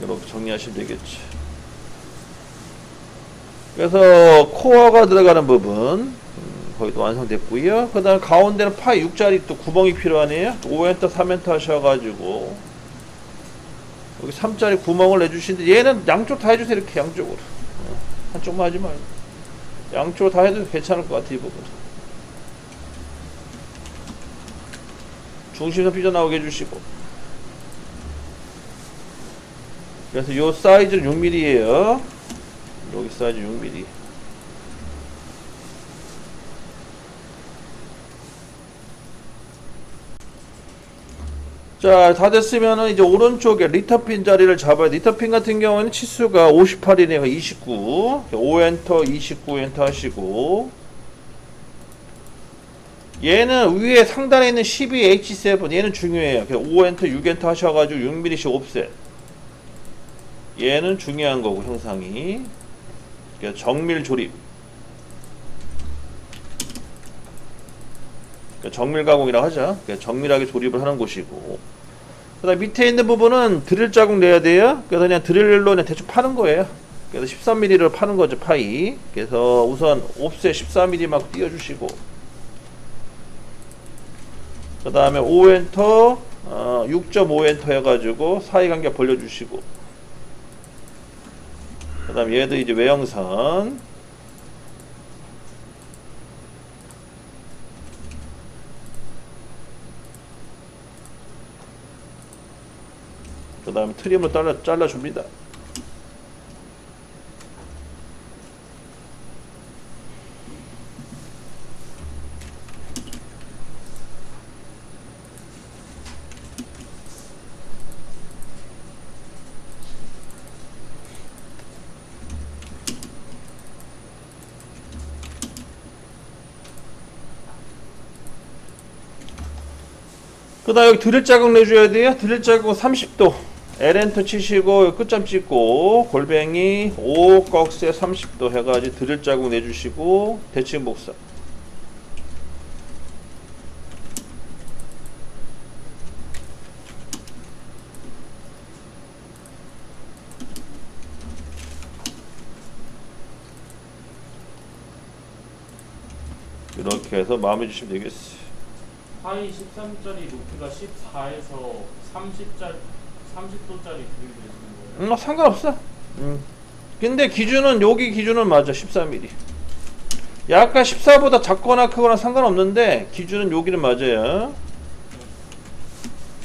이렇게 정리하시면 되겠죠. 그래서 코어가 들어가는 부분 음, 또 완성됐고요. 그 다음 가운데는 파이 6짜리 또 구멍이 필요하네요. 5엔터, 3엔터 하셔가지고 여기 3짜리 구멍을 내주시는데 얘는 양쪽 다 해주세요. 이렇게 양쪽으로. 어, 한쪽만 하지 말고. 양쪽으로 다 해도 괜찮을 것 같아 이 부분. 중심선 삐져나오게 해주시고. 그래서 요 사이즈는 6mm예요. 여기 사이즈 6mm. 자, 다 됐으면은 이제 오른쪽에 리터핀 자리를 잡아야 돼. 리터핀 같은 경우에는 치수가 58이네요. 29. 5 엔터, 29 엔터 하시고. 얘는 위에 상단에 있는 12H7. 얘는 중요해요. 5 엔터, 6 엔터 하셔가지고 6mm씩 옵셋. 얘는 중요한 거고, 형상이. 그러니까 정밀 조립. 그러니까 정밀 가공이라고 하죠. 그러니까 정밀하게 조립을 하는 곳이고. 그다음 밑에 있는 부분은 드릴 자국 내야 돼요. 그래서 그냥 드릴로 그냥 대충 파는 거예요. 그래서 13mm를 파는 거죠, 파이. 그래서 우선 옵셋 14mm만 띄워주시고. 그 다음에 5엔터, 어, 6.5엔터 해가지고 사이 간격 벌려주시고. 그 다음 얘도 이제 외형선. 그 다음에 트림으로 잘라, 잘라줍니다. 그 다음 여기 드릴 자국 내줘야 돼요. 드릴 자국 30도. L엔터 치시고 끝점 찍고 골뱅이 5 꺽쇠 30도 해가지고 드릴 자국 내주시고 대칭 복사. 이렇게 해서 마무리 주시면 되겠어요. 파이 13짜리 높이가 14에서 30짜리 30도짜리 그게 되시는 거예요? 음, 뭐 상관없어. 음. 근데 기준은 여기 기준은 맞아 14mm. 약간 14보다 작거나 크거나 상관없는데 기준은 여기는 맞아요.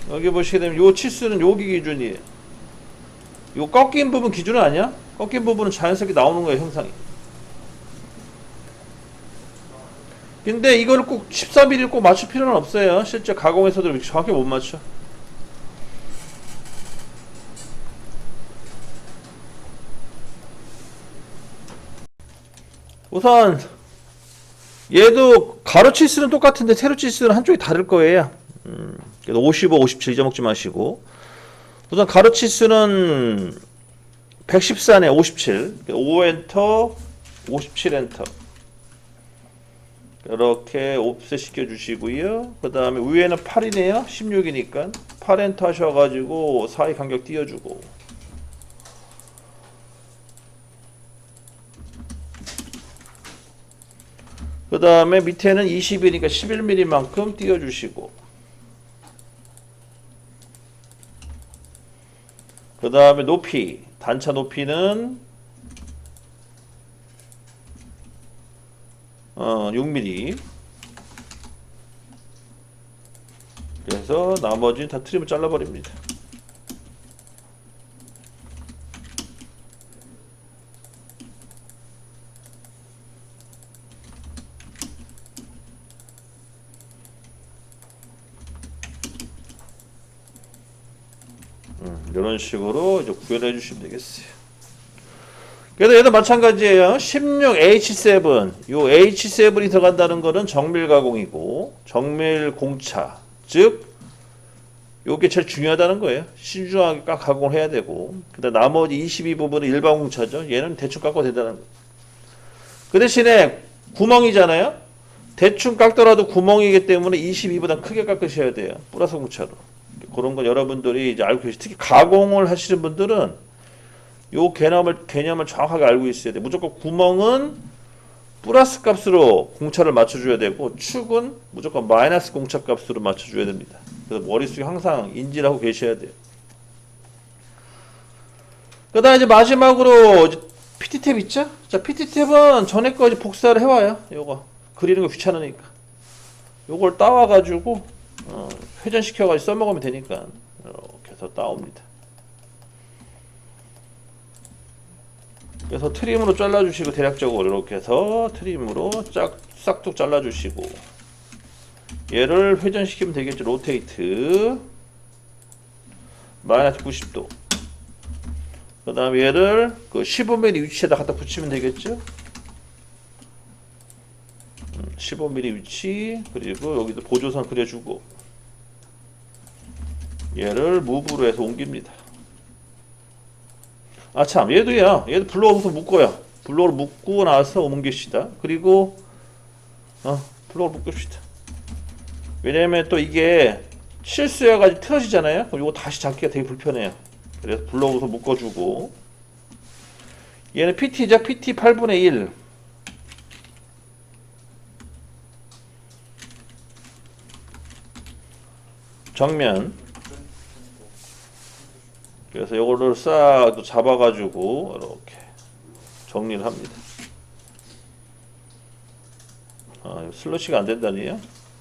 여기 보시게 되면 요 치수는 여기 기준이에요. 요 꺾인 부분 기준은 아니야? 꺾인 부분은 자연스럽게 나오는 거예요 형상이. 근데 이걸 꼭 14mm를 꼭 맞출 필요는 없어요. 실제 가공에서도 정확히 못 맞춰. 우선 얘도 가로 치수는 똑같은데 세로 치수는 한쪽이 다를 거예요. 음, 그래서 55, 57 잊어먹지 마시고 우선 가로 치수는 114네 57 5 엔터 57 엔터 이렇게 옵셋 시켜 주시고요. 그 다음에 위에는 8이네요. 16이니까 8엔터 하셔가지고 사이 간격 띄워주고 그 다음에 밑에는 20이니까 11mm만큼 띄워주시고 그 다음에 높이 단차 높이는 어 6mm 그래서 나머지는 다 트림을 잘라버립니다 음, 이런 식으로 이제 구현해 주시면 되겠어요. 그래도 얘도 마찬가지예요. 16H7, 요 H7이 들어간다는 거는 정밀 가공이고 정밀 공차, 즉 요게 제일 중요하다는 거예요. 신중하게 깎 가공을 해야 되고, 그다음 나머지 22 부분은 일반 공차죠. 얘는 대충 깎아도 된다는 거. 그 대신에 구멍이잖아요. 대충 깎더라도 구멍이기 때문에 22보다 크게 깎으셔야 돼요. 플러스 공차로. 그런 건 여러분들이 이제 알고 계시. 특히 가공을 하시는 분들은 요 개념을 개념을 정확하게 알고 있어야 돼. 무조건 구멍은 플러스 값으로 공차를 맞춰줘야 되고 축은 무조건 마이너스 공차 값으로 맞춰줘야 됩니다. 그래서 머릿속에 항상 인지를 하고 계셔야 돼요. 그 다음 이제 마지막으로 이제 PT 탭 있죠? 자 PT 탭은 전에 거 이제 복사를 해와요. 요거 그리는 거 귀찮으니까 요걸 따와가지고 어, 회전시켜가지고 써먹으면 되니까 이렇게 해서 따옵니다. 그래서 트림으로 잘라주시고 대략적으로 이렇게 해서 트림으로 쫙 싹둑 잘라주시고 얘를 회전시키면 되겠죠. 로테이트 마이너스 90도 그 다음에 얘를 그 15mm 위치에다 갖다 붙이면 되겠죠. 음, 15mm 위치 그리고 여기도 보조선 그려주고 얘를 무브로 해서 옮깁니다. 아 참 얘도야 얘도 블로그로 묶어요. 블로그로 묶고 나서 옮깁시다. 그리고 어 블로그로 묶읍시다. 왜냐면 또 이게 실수해가지고 틀어지잖아요. 그럼 이거 다시 잡기가 되게 불편해요. 그래서 블로그로 묶어주고 얘는 PT죠. PT 8분의 1 정면 그래서 이거를 싹또 잡아가지고 이렇게 정리를 합니다. 아, 슬러시가 안 된다니요?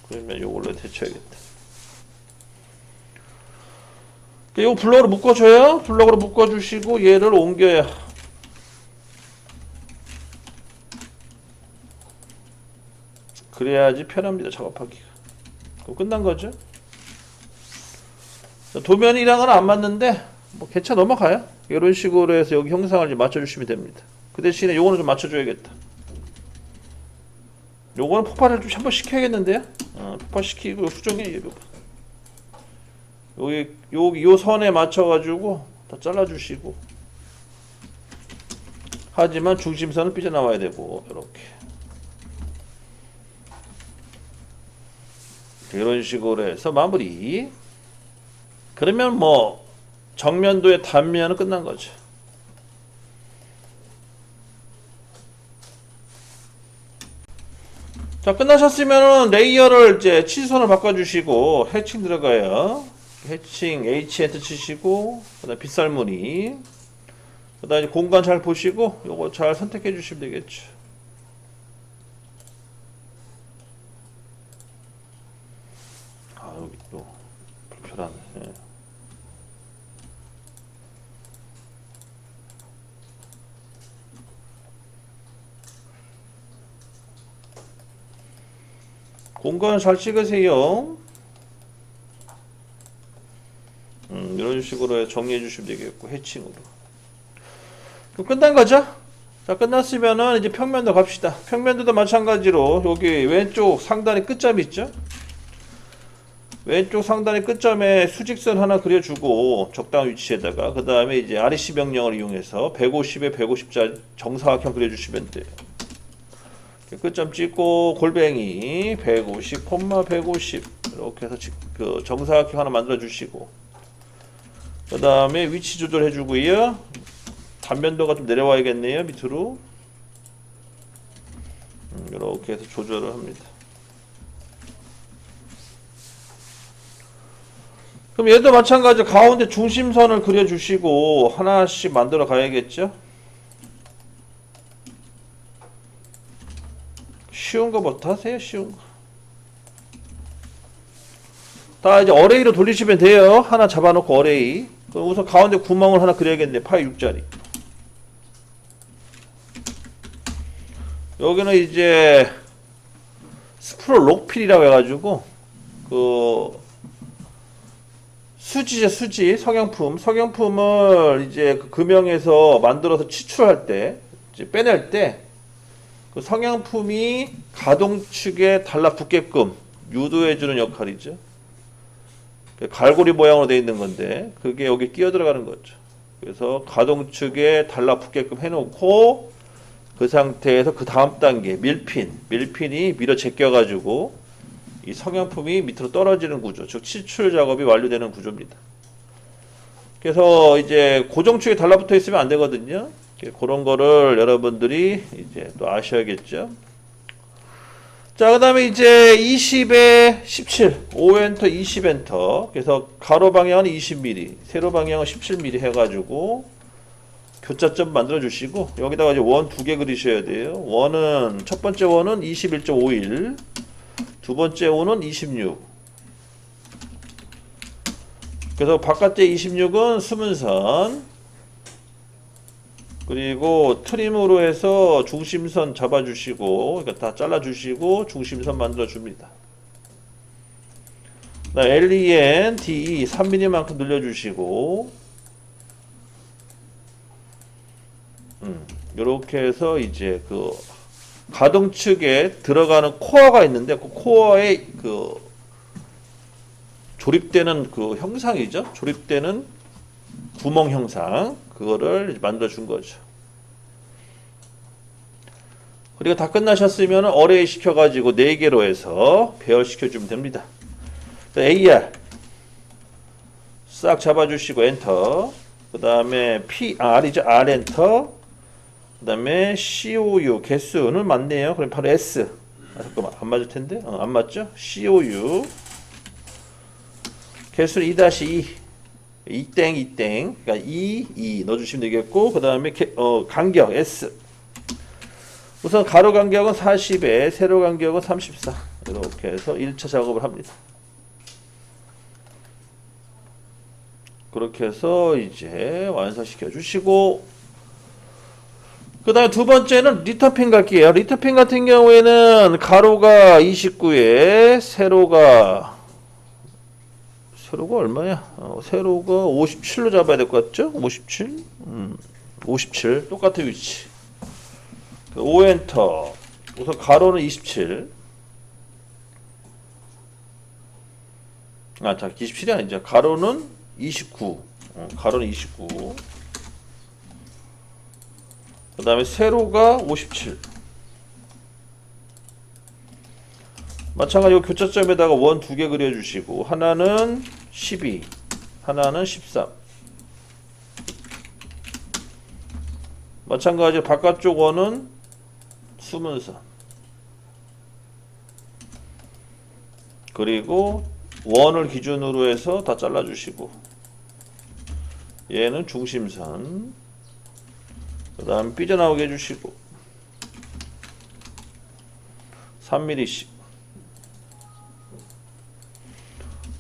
그러면 이걸로 대처해야겠다. 이거 블럭으로 묶어줘요. 블럭으로 묶어주시고 얘를 옮겨야. 그래야지 편합니다. 작업하기가. 그럼 끝난 거죠. 자, 도면이랑은 안 맞는데 뭐 괜찮아 넘어가요. 이런 식으로 해서 여기 형상을 맞춰주시면 됩니다. 그 대신에 요거는 좀 맞춰줘야겠다. 요거는 폭발을 좀 한번 시켜야겠는데요. 어, 폭발시키고 수정해 얘 요. 여기 여기 요 선에 맞춰가지고 다 잘라주시고 하지만 중심선은 삐져나와야 되고 이렇게 이런 식으로 해서 마무리 그러면 뭐 정면도의 단면은 끝난 거죠 자 끝나셨으면은 레이어를 이제 치수선을 바꿔주시고 해칭 들어가요. 해칭 H 엔터 치시고 그다음 빗살무늬. 그다음 에 공간 잘 보시고 요거 잘 선택해 주시면 되겠죠. 아 여기 또 불편하네. 예. 공간 잘 찍으세요. 음, 이런 식으로 정리해 주시면 되겠고 해칭으로 그럼 끝난 거죠? 자 끝났으면은 이제 평면도 갑시다 평면도도 마찬가지로 여기 왼쪽 상단에 끝점 있죠? 왼쪽 상단의 끝점에 수직선 하나 그려주고 적당한 위치에다가 그 다음에 이제 REC 명령을 이용해서 150에 150자 정사각형 그려주시면 돼요 끝점 찍고 골뱅이 150, 150 이렇게 해서 지- 그 정사각형 하나 만들어 주시고 그 다음에 위치 조절해 주고요. 단면도가 좀 내려와야겠네요. 밑으로. 음, 이렇게 해서 조절을 합니다. 그럼 얘도 마찬가지로 가운데 중심선을 그려주시고 하나씩 만들어 가야겠죠? 쉬운 거부터 하세요. 쉬운 거. 다 이제 어레이로 돌리시면 돼요. 하나 잡아놓고 어레이. 그럼 우선 가운데 구멍을 하나 그려야겠네. 파이 6짜리. 여기는 이제 스프롤 록필이라고 해가지고 그 수지죠 수지 석양품 석양품을 이제 그 금형에서 만들어서 치출할 때 빼낼 때 그 석양품이 가동 축에 달라붙게끔 유도해주는 역할이죠. 갈고리 모양으로 되어 있는 건데 그게 여기 끼어 들어가는 거죠. 그래서 가동축에 달라붙게끔 해놓고 그 상태에서 그 다음 단계 밀핀 밀핀이 밀어 제껴 가지고 이 성형품이 밑으로 떨어지는 구조, 즉 치출 작업이 완료되는 구조입니다. 그래서 이제 고정축에 달라붙어 있으면 안 되거든요. 그런 거를 여러분들이 이제 또 아셔야겠죠. 자, 그 다음에 이제 20에 17, 5엔터, 20엔터. 그래서 가로 방향은 20mm, 세로 방향은 17mm 해가지고 교차점 만들어 주시고 여기다가 이제 원 두 개 그리셔야 돼요. 원은 첫 번째 원은 21.51, 두 번째 원은 26. 그래서 바깥에 26은 수문선 그리고 트림으로 해서 중심선 잡아주시고 그러니까 다 잘라주시고 중심선 만들어줍니다. LEN, DE 3mm만큼 늘려주시고 음, 이렇게 해서 이제 그 가동 측에 들어가는 코어가 있는데 그 코어에 그 조립되는 그 형상이죠. 조립되는 구멍 형상 그거를 만들어 준 거죠. 그리고 다 끝나셨으면 어레이 시켜가지고 네 개로 해서 배열시켜 주면 됩니다. 자, AR 싹 잡아주시고 엔터. 그 다음에 P R이죠 R 엔터. 그 다음에 COU 개수는 맞네요. 그럼 바로 S. 아, 잠깐만 안 맞을 텐데. 어, 안 맞죠? COU 개수는 2-2 이땡 이땡. 그러니까 2 2 넣어주시면 되겠고 그 다음에 어, 간격 S. 우선 가로 간격은 40에 세로 간격은 34 이렇게 해서 1차 작업을 합니다. 그렇게 해서 이제 완성시켜 주시고 그 다음에 두 번째는 리터핀 갈게요. 리터핀 같은 경우에는 가로가 29에 세로가 세로가 얼마야? 어, 세로가 57로 잡아야 될 것 같죠? 57? 음, 57. 똑같은 위치. 5 엔터. 우선 가로는 27. 아, 자, 27이 아니죠. 가로는 29. 어, 가로는 29. 그 다음에 세로가 57. 마찬가지로 교차점에다가 원 두 개 그려주시고 하나는 12 하나는 13 마찬가지로 바깥쪽 원은 수문선 그리고 원을 기준으로 해서 다 잘라주시고 얘는 중심선. 그 다음 삐져나오게 해주시고 3mm씩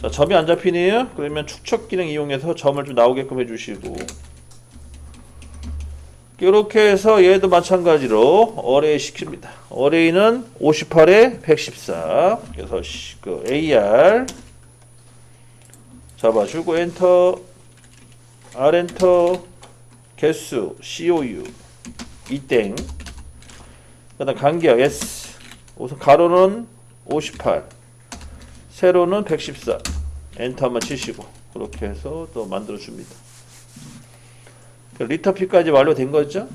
자, 점이 안 잡히네요. 그러면 축척 기능 이용해서 점을 좀 나오게끔 해주시고 이렇게 해서 얘도 마찬가지로 어레이 시킵니다. 어레이는 58에 114. 그래서 시- 그 AR 잡아주고 엔터 R 엔터 개수 COU 이땡 그다음 간격 S 우선 가로는 58 세로는 114 엔터 한번 치시고. 그렇게 해서 또 만들어 줍니다. 리터피까지 완료된 거죠?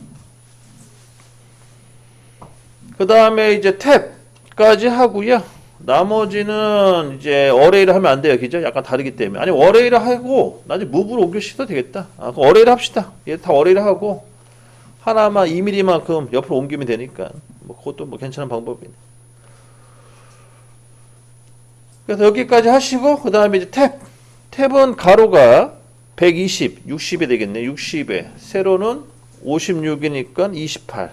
그 다음에 이제 탭까지 하고요. 나머지는 이제 어레이를 하면 안 돼요. 그죠? 약간 다르기 때문에. 아니 어레이를 하고 나중에 무브로 옮겨주셔도 되겠다. 아, 그럼 어레이를 합시다. 얘 다 어레이를 하고 하나만 2mm만큼 옆으로 옮기면 되니까. 뭐 그것도 뭐 괜찮은 방법이네 그래서 여기까지 하시고 그 다음에 이제 탭. 탭은 가로가 120, 60이 되겠네. 60에. 세로는 56이니까 28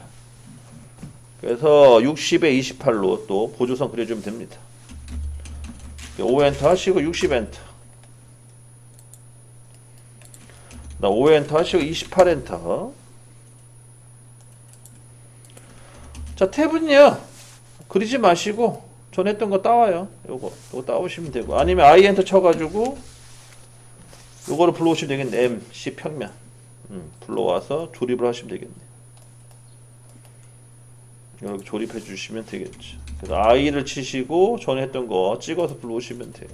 그래서 60에 28로 또 보조선 그려주면 됩니다. 5엔터 하시고 60엔터. 나 5엔터 하시고 28엔터. 자 탭은요. 그리지 마시고 전 했던 거 따와요. 요거 요거 따오시면 되고 아니면 I 엔터 쳐가지고 요거를 불러오시면 되겠네. M C 평면 음, 불러와서 조립을 하시면 되겠네. 이렇게 조립해 주시면 되겠죠. 그래서 I를 치시고 전에 했던 거 찍어서 불러오시면 돼요.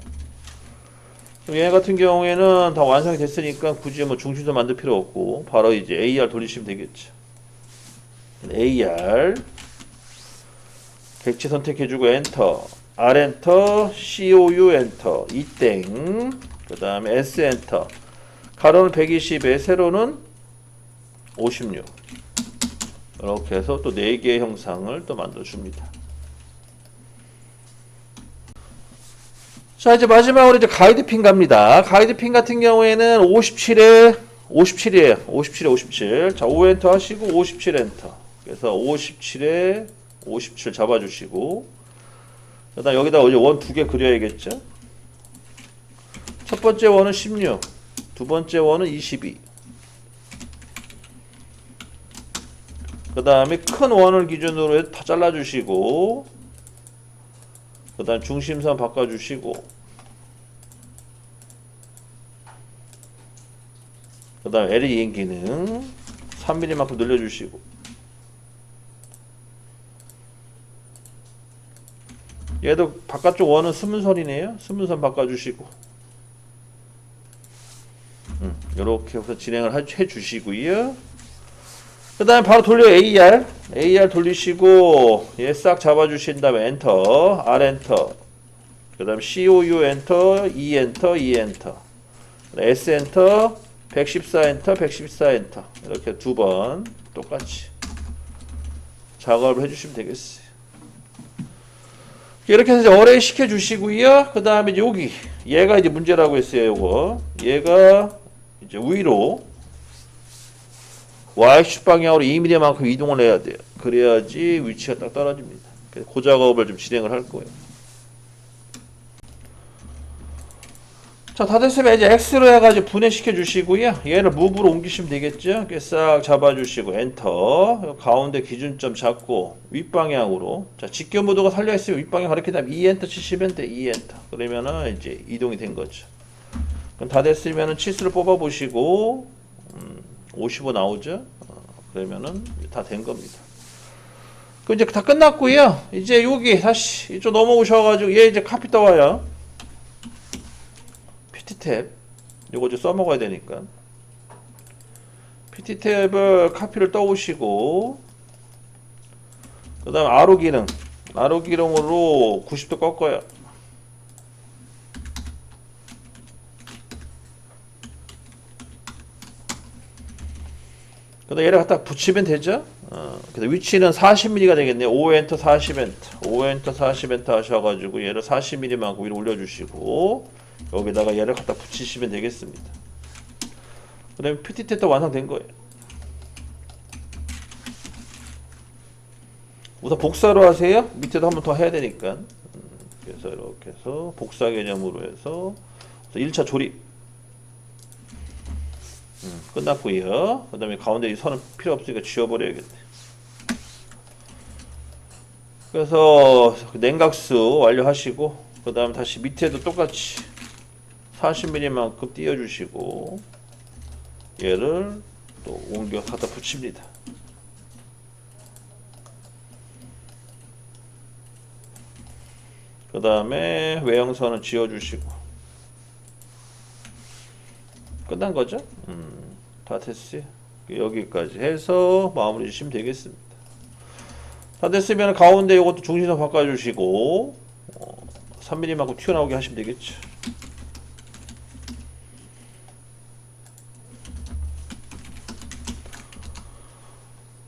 얘 같은 경우에는 다 완성이 됐으니까 굳이 뭐 중심도 만들 필요 없고 바로 이제 AR 돌리시면 되겠죠. AR 객체 선택해주고 엔터 R 엔터, COU 엔터, 이땡, 그 다음에 S 엔터. 가로는 120에 세로는 56. 이렇게 해서 또 4개의 형상을 또 만들어줍니다. 자, 이제 마지막으로 이제 가이드핀 갑니다. 가이드핀 같은 경우에는 57에 57이에요. 57에 57. 자, 5엔터 하시고 57엔터. 그래서 57에 57 잡아주시고. 그다음 여기다 이제 원 두 개 그려야겠죠. 첫 번째 원은 16, 두 번째 원은 22. 그 다음에 큰 원을 기준으로 해서 다 잘라주시고, 그 다음 중심선 바꿔주시고, 그 다음 L 이행 기능 3mm만큼 늘려주시고, 얘도 바깥쪽 원은 스문선이네요. 스문선 바꿔주시고, 음, 이렇게 해서 진행을 하- 해주시고요. 그 다음에 바로 돌려 AR AR 돌리시고 얘 싹 잡아주신 다음에 엔터 R 엔터. 그 다음에 COU 엔터 E 엔터 E 엔터. S 엔터 114 엔터 114 엔터. 이렇게 두 번 똑같이 작업을 해주시면 되겠어요 이렇게 해서 이제 어레이 시켜 주시고요 그 다음에 여기 얘가 이제 문제라고 했어요 요거 얘가 이제 위로 Y축 방향으로 2mm만큼 이동을 해야 돼요. 그래야지 위치가 딱 떨어집니다. 그 작업을 좀 진행을 할 거예요. 자, 다 됐으면 이제 X로 해가지고 분해시켜 주시고요. 얘를 무브로 옮기시면 되겠죠. 이렇게 싹 잡아주시고 엔터. 가운데 기준점 잡고 윗방향으로. 자, 직교 모드가 살려 있으면 윗방향 가리킨 다음에 E 엔터 치시면 돼. E 엔터. 그러면은 이제 이동이 된 거죠. 그럼 다 됐으면은 치수를 뽑아 보시고 55 나오죠? 어, 그러면은 다 된 겁니다. 그 이제 다 끝났고요. 이제 여기 다시 이쪽 넘어오셔가지고 얘 이제 카피 떠와요. PT 탭 요거 좀 써먹어야 되니까 PT 탭을 카피를 떠오시고 그 다음 아로 기능 아로 기능으로 90도 꺾어요. 그다음 얘를 갖다 붙이면 되죠. 어, 근데 위치는 40mm가 되겠네요. 5 엔터 40 엔터, 5 엔터 40 엔터 하셔가지고 얘를 40mm만큼 위로 올려주시고 여기다가 얘를 갖다 붙이시면 되겠습니다. 그 다음에 PT 테터 완성된 거예요. 우선 복사로 하세요. 밑에도 한번 더 해야 되니까. 음, 그래서 이렇게 해서 복사 개념으로 해서 1차 조립. 음, 끝났고요. 그 다음에 가운데 이 선은 필요 없으니까 지워버려야겠네. 그래서 그 냉각수 완료하시고 그 다음 다시 밑에도 똑같이 40mm만큼 띄워주시고 얘를 또 옮겨 갖다 붙입니다. 그 다음에 외형선을 지워주시고 끝난 거죠? 음, 다 됐어요. 여기까지 해서 마무리 주시면 되겠습니다. 다 됐으면 가운데 이것도 중심선 바꿔주시고 어, 3mm만큼 튀어나오게 하시면 되겠죠.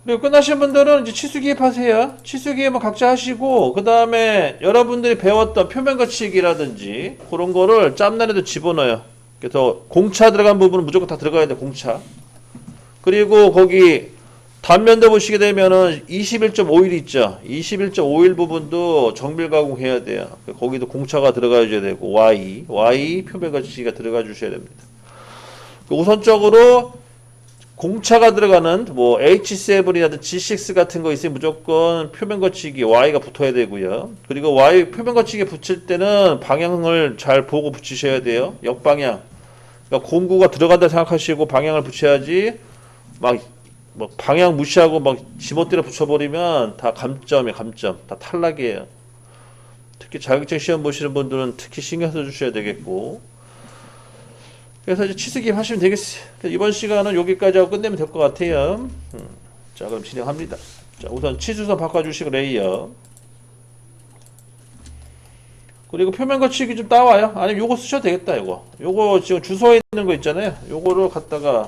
그리고 끝나신 분들은 이제 치수 기입하세요. 치수 기입은 각자 하시고 그 다음에 여러분들이 배웠던 표면 거치기라든지 그런 거를 짬난에도 집어넣어요. 그래서 공차 들어간 부분은 무조건 다 들어가야 돼 공차. 그리고 거기 단면도 보시게 되면은 21.5일 있죠. 21.5일 부분도 정밀 가공해야 돼요. 거기도 공차가 들어가줘야 되고 Y, Y 표면 거치기가 들어가 주셔야 됩니다. 우선적으로 공차가 들어가는 뭐 H7이라든 G6 같은 거 있으면 무조건 표면 거치기 Y가 붙어야 되고요. 그리고 Y 표면 거치기 붙일 때는 방향을 잘 보고 붙이셔야 돼요. 역방향. 그러니까 공구가 들어간다 생각하시고 방향을 붙여야지 막, 뭐 방향 무시하고 막 지멋대로 붙여버리면 다 감점이에요. 감점. 다 탈락이에요. 특히 자격증 시험 보시는 분들은 특히 신경 써주셔야 되겠고 그래서 이제 치수기 하시면 되겠어요. 이번 시간은 여기까지 하고 끝내면 될 것 같아요. 음. 자, 그럼 진행합니다. 자, 우선 치수선 바꿔주시고 레이어. 그리고 표면 거치기 좀 따와요. 아니면 요거 쓰셔도 되겠다, 요거. 요거 지금 주소에 있는 거 있잖아요. 요거를 갖다가